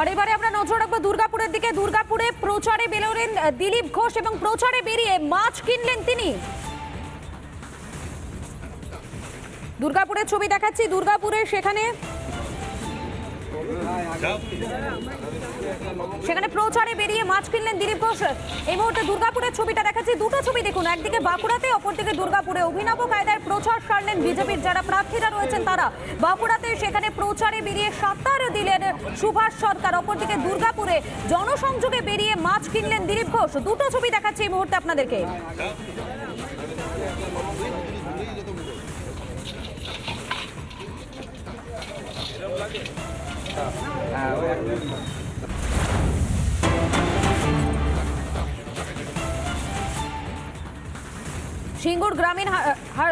আর এবারে আমরা নজর রাখব দুর্গাপুরের দিকে। দুর্গাপুরে প্রচারে বেরোলেন দিলীপ ঘোষ এবং প্রচারে বেরিয়ে মাছ কিনলেন তিনি। দুর্গাপুরের ছবি দেখাচ্ছি। দুর্গাপুরে সেখানে সেখানে প্রচারে বেরিয়ে মাছ কিনলেন দিলীপ ঘোষ। এই মুহূর্তে দুর্গাপুরের ছবিটা দেখাচ্ছি। দুটো ছবি দেখুন, একদিকে বাঁকুড়াতে, অপরদিকে দুর্গাপুরে। অভিনব কায়দায় প্রচার সারলেন বিজেপির যারা প্রার্থীরা রয়েছেন তারা। বাঁকুড়াতে সেখানে প্রচারে বেরিয়ে সাত্তার দিলেন সুভাষ সরকার, অপরদিকে দুর্গাপুরে জনসংযোগে বেরিয়ে মাছ কিনলেন দিলীপ ঘোষ। দুটো ছবি দেখাচ্ছি এই মুহূর্তে আপনাদেরকে। সিঙ্গুর গ্রামীণ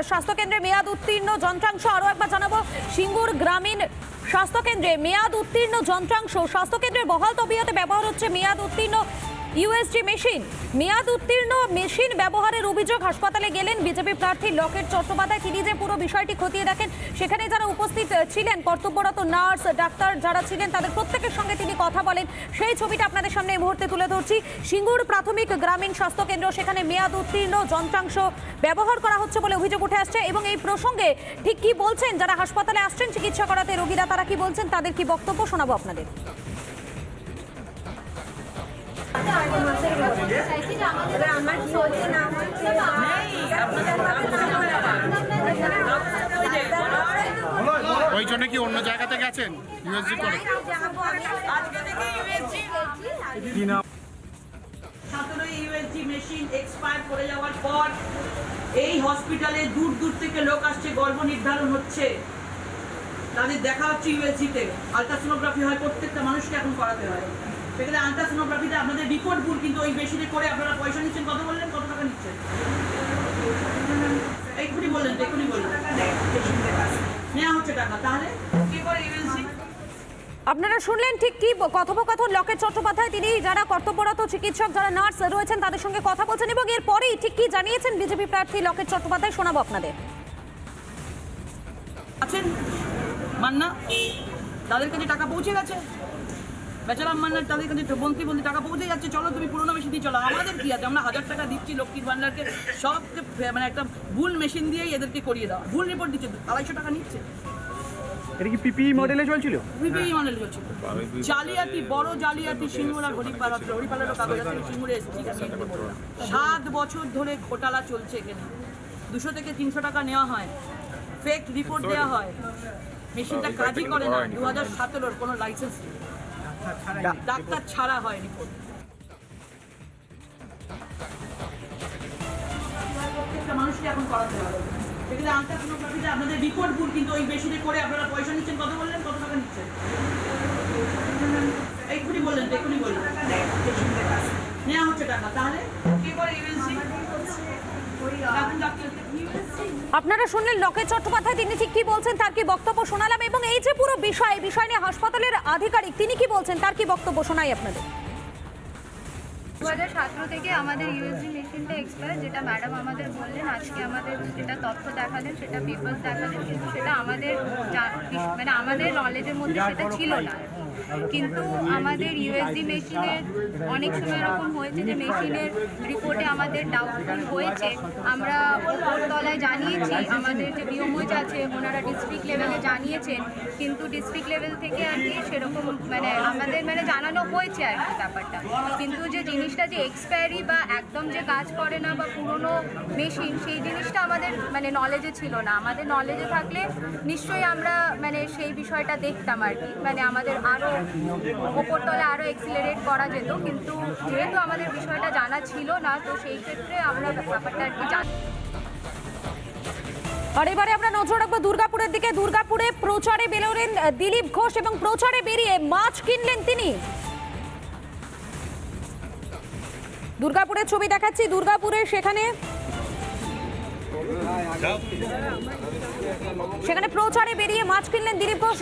স্বাস্থ্য কেন্দ্রে স্বাস্থ্যকেন্দ্রে মেয়াদ উত্তীর্ণ যন্ত্রাংশ আরও একবার জানাব। সিঙ্গুর গ্রামীণ স্বাস্থ্যকেন্দ্রে মেয়াদ উত্তীর্ণ যন্ত্রাংশ স্বাস্থ্যকেন্দ্রের বহাল তবিয়তে ব্যবহার হচ্ছে মেয়াদ উত্তীর্ণ ইউএসজি মেশিন। মেয়াদ উত্তীর্ণ মেশিন ব্যবহারের অভিযোগ হাসপাতালে গেলেন বিজেপি প্রার্থী লকেট চট্টোপাধ্যায়। তিনি যে পুরো বিষয়টি খতিয়ে দেখেন, সেখানে যারা উপস্থিত ছিলেন কর্তব্যরত নার্স, ডাক্তার যারা ছিলেন, তাদের প্রত্যেকের সঙ্গে তিনি কথা বলেন। সেই ছবিটা আপনাদের সামনে এই মুহূর্তে তুলে ধরছি। সিঙ্গুর প্রাথমিক গ্রামীণ স্বাস্থ্য কেন্দ্র, সেখানে মেয়াদ উত্তীর্ণ যন্ত্রাংশ ব্যবহার করা হচ্ছে বলে অভিযোগ উঠে আসছে এবং এই প্রসঙ্গে ঠিক কি বলছেন, যারা হাসপাতালে আসছেন, চিকিৎসা করাতে রোগীরা, তারা কি বলছেন, তাদের কি বক্তব্য শোনাবো আপনাদের? ওই জন্য কি অন্য জায়গাতে গেছেন ইউএসজি করে? মেশিন এক্সপায়ার করে যাওয়ার পর এই হসপিটালে দূর দূর থেকে লোক আসছে, গর্ভ নির্ধারণ হচ্ছে। তাদের দেখা হচ্ছে ইউএসজিতে আলট্রাসোনোগ্রাফি হয়, প্রত্যেকটা মানুষকে এখন করাতে হয়। সেখানে আলট্রাসোনোগ্রাফিতে আপনাদের রিপোর্ট ভুল কিন্তু ওই মেশিনে করে আপনারা পয়সা নিচ্ছেন। কত বললেন? কত টাকা নিচ্ছেন? এক্ষুনি বললেন এক্ষুনি বললেন। নেওয়া হচ্ছে টাকা তাহলে? কি করে ইউএসজি আপনারা শুনলেন ঠিক কি কথোপকথন লকেট চট্টোপাধ্যায়। তিনি যারা কর্তব্যরত চিকিৎসক যারা নার্স রয়েছেন তাদের সঙ্গে কথা বলছেন এবং এরপরেই ঠিক কি জানিয়েছেন বিজেপি প্রার্থী লকেট চট্টোপাধ্যায় শোনাবো আপনাদের। আছেন মান্না? তাদের কাছে টাকা পৌঁছে গেছে? বেচারাম মান্নার তাদের কাছে তো মন্ত্রী মন্ত্রী টাকা পৌঁছে যাচ্ছে। চলো তুমি পুরোনো মেশিন দিয়ে চলো। আমাদের কি আছে? আমরা হাজার টাকা দিচ্ছি লক্ষ্মীর ভান্ডারকে। সব মানে একটা ভুল মেশিন দিয়েই এদেরকে করিয়ে দাও ভুল রিপোর্ট দিচ্ছে। আড়াইশো টাকা নিচ্ছে। এটা কি পিপিই মডেলে চলছিল? বিপিই মানে চলছিল। জালিয়াতি বড় জালিয়াতি সিঙ্গুর আর হরিপাল হরিপালেরও কাগজ আছে সিঙ্গুরে এসেছি। সাত বছর ধরে ঘোটালা চলছে এখানে। দুশো থেকে তিনশো টাকা নেওয়া হয়। ফেক রিপোর্ট দেওয়া হয়। মেশিনটা কাজই করে না। দু হাজার সতেরোর কোনো লাইসেন্স নেই। ডাক্তার ছাড়া হয় রিপোর্ট মানুষকে এখন করাতে হবে। সেখানে আলট্রাসোনোগ্রাফিতে আপনাদের রিপোর্ট ভুল কিন্তু ওই মেশিনে করে আপনারা পয়সা নিচ্ছেন কত বললেন কত টাকা নিচ্ছেন? এক্ষুনি বললেন তো, এক্ষুনি বললেন। নেওয়া হচ্ছে টাকা তাহলে? কি করে ইউএনসি এখন ডাক্তার। আপনারা শুনলেন লকেট চট্টোপাধ্যায়, তিনি ঠিক কি বলছেন তার কি বক্তব্য শোনালাম এবং এই যে পুরো বিষয় বিষয় নিয়ে হাসপাতালের আধিকারিক, তিনি কি বলছেন তার কি বক্তব্য শোনাই আপনাদের? দু হাজার সতেরো থেকে আমাদের ইউএসজি মেশিনটা এক্সপায়ার যেটা ম্যাডাম আমাদের বললেন, আজকে আমাদের যেটা তথ্য দেখালেন, সেটা পেপার দেখালেন, কিন্তু সেটা আমাদের মানে আমাদের নলেজের মধ্যে সেটা ছিল না। কিন্তু আমাদের ইউএসডি মেশিনের অনেক সময় এরকম হয়েছে যে মেশিনের রিপোর্টে আমাদের ডাউটফুল হয়েছে। আমরা তলায় জানিয়েছি, আমাদের যে বিওমোজ আছে, ওনারা ডিস্ট্রিক্ট লেভেলে জানিয়েছেন। কিন্তু ডিস্ট্রিক্ট লেভেল থেকে আর কি সেরকম মানে আমাদের মানে জানানো হয়েছে আর কি ব্যাপারটা। কিন্তু যে জিনিসটা যে এক্সপায়ারি বা একদম যে কাজ করে না বা পুরনো মেশিন সেই জিনিসটা আমাদের মানে নলেজে ছিল না। আমাদের নলেজে থাকলে নিশ্চয়ই আমরা মানে সেই বিষয়টা দেখতাম আর কি। মানে আমাদের আরও ওপরতলে আরও এক্সিলারেট করা যেত, কিন্তু যেহেতু আমাদের বিষয়টা জানা ছিল না, তো সেই ক্ষেত্রে আমরা ব্যাপারটা আর কি জানি আর এবারে আমরা নজর রাখব দুর্গাপুরের দিকে। দুর্গাপুরে প্রচারে বেরোলেন দিলীপ ঘোষ এবং প্রচারে বেরিয়ে মাছ কিনলেন তিনি। দুর্গাপুরের ছবি দেখাচ্ছি। দুর্গাপুরে সেখানে সেখানে প্রচারে বেরিয়ে মাছ কিনলেন দিলীপ ঘোষ।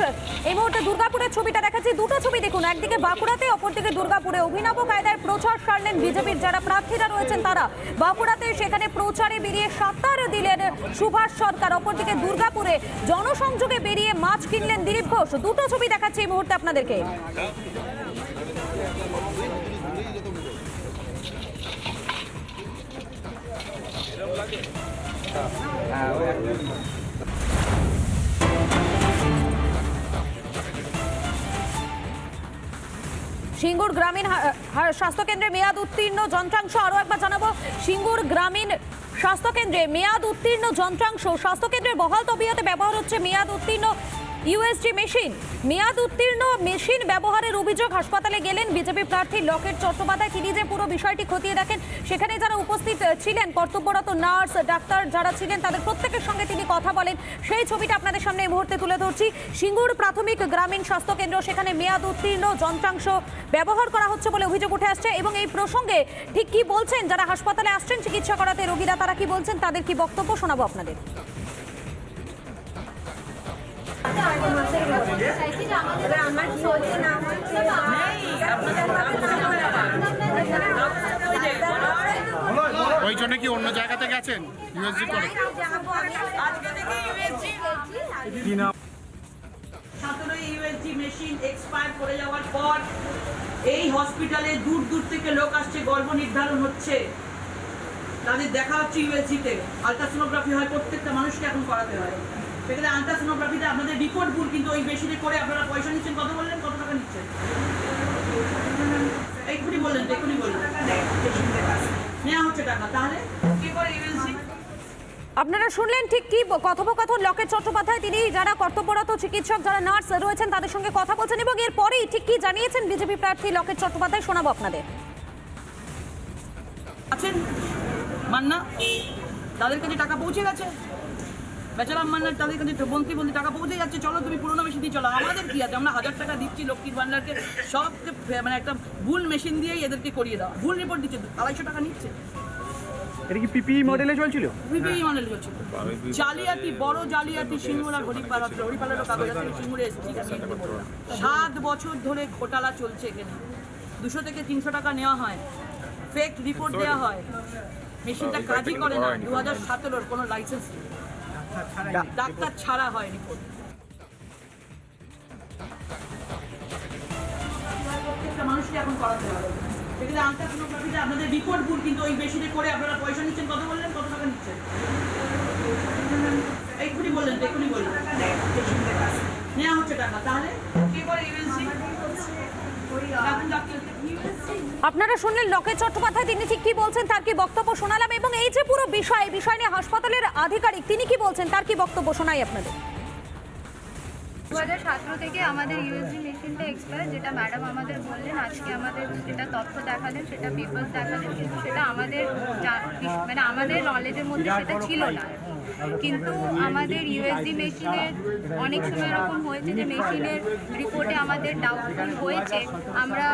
এই মুহূর্তে দুর্গাপুরের ছবিটা দেখাচ্ছি। দুটো ছবি দেখুন, একদিকে বাঁকুড়াতে, অপরদিকে দুর্গাপুরে। অভিনব কায়দায় প্রচার সারলেন বিজেপির যারা প্রার্থীরা রয়েছেন তারা। বাঁকুড়াতে সেখানে প্রচারে বেরিয়ে সাতার দিলেন সুভাষ সরকার, অপরদিকে দুর্গাপুরে জনসংযোগে বেরিয়ে মাছ কিনলেন দিলীপ ঘোষ। দুটো ছবি দেখাচ্ছি এই মুহূর্তে আপনাদেরকে। সিঙ্গুর গ্রামীণ স্বাস্থ্যকেন্দ্রে মেয়াদ উত্তীর্ণ যন্ত্রাংশ আরও একবার জানাব। সিঙ্গুর গ্রামীণ স্বাস্থ্যকেন্দ্রে মেয়াদ উত্তীর্ণ যন্ত্রাংশ স্বাস্থ্যকেন্দ্রের বহাল তবিয়তে ব্যবহার হচ্ছে মেয়াদ উত্তীর্ণ ইউএসজি মেশিন। মেয়াদ উত্তীর্ণ মেশিন ব্যবহারের অভিযোগ হাসপাতালে গেলেন বিজেপি প্রার্থী লকেট চট্টোপাধ্যায়। তিনি যে পুরো বিষয়টি খতিয়ে দেখেন, সেখানে যারা উপস্থিত ছিলেন, কর্তব্যরত নার্স, ডাক্তার যারা ছিলেন, তাদের প্রত্যেকের সঙ্গে তিনি কথা বলেন। সেই ছবিটা আপনাদের সামনে এই মুহূর্তে তুলে ধরছি। সিঙ্গুর প্রাথমিক গ্রামীণ স্বাস্থ্য কেন্দ্র, সেখানে মেয়াদ উত্তীর্ণ যন্ত্রাংশ ব্যবহার করা হচ্ছে বলে অভিযোগ উঠে আসছে এবং এই প্রসঙ্গে ঠিক কি বলছেন, যারা হাসপাতালে আসছেন, চিকিৎসা করাতে রোগীরা, তারা কি বলছেন, তাদের কি বক্তব্য শোনাবো আপনাদের? ওই জন্য কি অন্য জায়গাতে গেছেন? ইউএসজি করে? মেশিন এক্সপায়ার করে যাওয়ার পর এই হসপিটালে দূর দূর থেকে লোক আসছে, গর্ভ নির্ধারণ হচ্ছে। তাদের দেখা হচ্ছে ইউএসজিতে আলট্রাসোনোগ্রাফি হয়, প্রত্যেকটা মানুষকে এখন করাতে হয়। সেখানে আলট্রাসোনোগ্রাফিতে আপনাদের রিপোর্ট ভুল কিন্তু ওই মেশিনে করে আপনারা পয়সা নিচ্ছেন কত বললেন? কত টাকা নিচ্ছেন? এক্ষুনি বললেন তো, এক্ষুনি বললেন। নেওয়া হচ্ছে টাকা তাহলে? কি করে ইউএসজি আপনারা শুনলেন ঠিক কি কথোপকথন লকেট চট্টোপাধ্যায় তিনি যারা কর্তব্যরত চিকিৎসক যারা নার্স রয়েছেন তাদের সঙ্গে কথা বলছেন এবং এরপরেই ঠিক কি জানিয়েছেন বিজেপি প্রার্থী লকেট চট্টোপাধ্যায় শোনাবো আপনাদের। আছেন? মান্না? তাদের কাছে টাকা পৌঁছে গেছে? বেচারাম মান্নার তাদের কাছে টাকা পৌঁছে যাচ্ছে। চলো তুমি পুরোনো মেশিন দিয়ে চলো। আমাদের কি আছে? আমরা হাজার টাকা দিচ্ছি লক্ষ্মীর ভান্ডারকে। সবকে মানে একটা ভুল মেশিন দিয়েই এদেরকে করিয়ে দাও ভুল রিপোর্ট দিচ্ছে আড়াইশো টাকা নিচ্ছে। এটা কি পিপিই মডেলে চলছিল? বিপিই মানে চলছিল। জালিয়াতি বড় জালিয়াতি হরিপাল হরিপালেরও কাগজ আছে সিঙ্গুরে এসেছি। ঠিক আছে সাত বছর ধরে ঘোটালা চলছে এখানে। দুশো থেকে তিনশো টাকা নেওয়া হয়। ফেক রিপোর্ট দেওয়া হয়। মেশিনটা কাজই করে না। দু হাজার সতেরোর কোনো লাইসেন্স নেই। ডাক্তার ছাড়া হয় রিপোর্ট মানুষকে এখন করাতে হবে। সেখানে আলট্রাসোনোগ্রাফিতে আপনাদের রিপোর্ট ভুল কিন্তু ওই মেশিনে করে আপনারা পয়সা নিচ্ছেন কত বললেন? কত টাকা নিচ্ছেন? এক্ষুনি বললেন তো, এক্ষুনি বললেন নেওয়া হচ্ছে টাকা তাহলে? কি করে ইউএসজি? এখন ডাক্তার আপনারা শুনলেন লকেট চট্টোপাধ্যায়, তিনি ঠিক কি বলছেন তার কি বক্তব্য শোনালাম এবং এই যে পুরো বিষয় বিষয় নিয়ে হাসপাতালের আধিকারিক, তিনি কি বলছেন তার কি বক্তব্য শোনাই আপনাদের? দু হাজার সতেরো থেকে আমাদের ইউএসজি মেশিনটা এক্সপায়ার যেটা ম্যাডাম আমাদের বললেন, আজকে আমাদের যেটা তথ্য দেখালেন, সেটা পেপার দেখালেন, কিন্তু সেটা আমাদের মানে আমাদের নলেজের মধ্যে সেটা ছিল না। কিন্তু আমাদের ইউএসডি মেশিনের অনেক সময় এরকম হয়েছে যে মেশিনের রিপোর্টে আমাদের ডাউটফুল হয়েছে। আমরা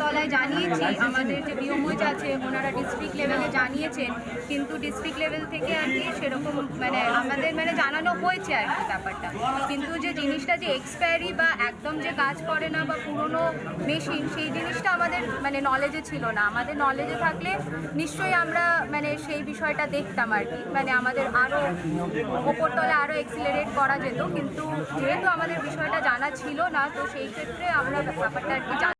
তলায় জানিয়েছি, আমাদের যে বিওমোজ আছে, ওনারা ডিস্ট্রিক্ট লেভেলে জানিয়েছেন। কিন্তু ডিস্ট্রিক্ট লেভেল থেকে আর কি সেরকম মানে আমাদের মানে জানানো হয়েছে আর কি ব্যাপারটা। কিন্তু যে জিনিসটা যে এক্সপায়ারি বা একদম যে কাজ করে না বা পুরনো মেশিন সেই জিনিসটা আমাদের মানে নলেজে ছিল না। আমাদের নলেজে থাকলে নিশ্চয়ই আমরা মানে সেই বিষয়টা দেখতাম আর কি। মানে আমাদের আরও ওপরতলে আরও এক্সিলারেট করা যেত, কিন্তু যেহেতু আমাদের বিষয়টা জানা ছিল না, তো সেই ক্ষেত্রে আমরা ব্যাপারটা আর কি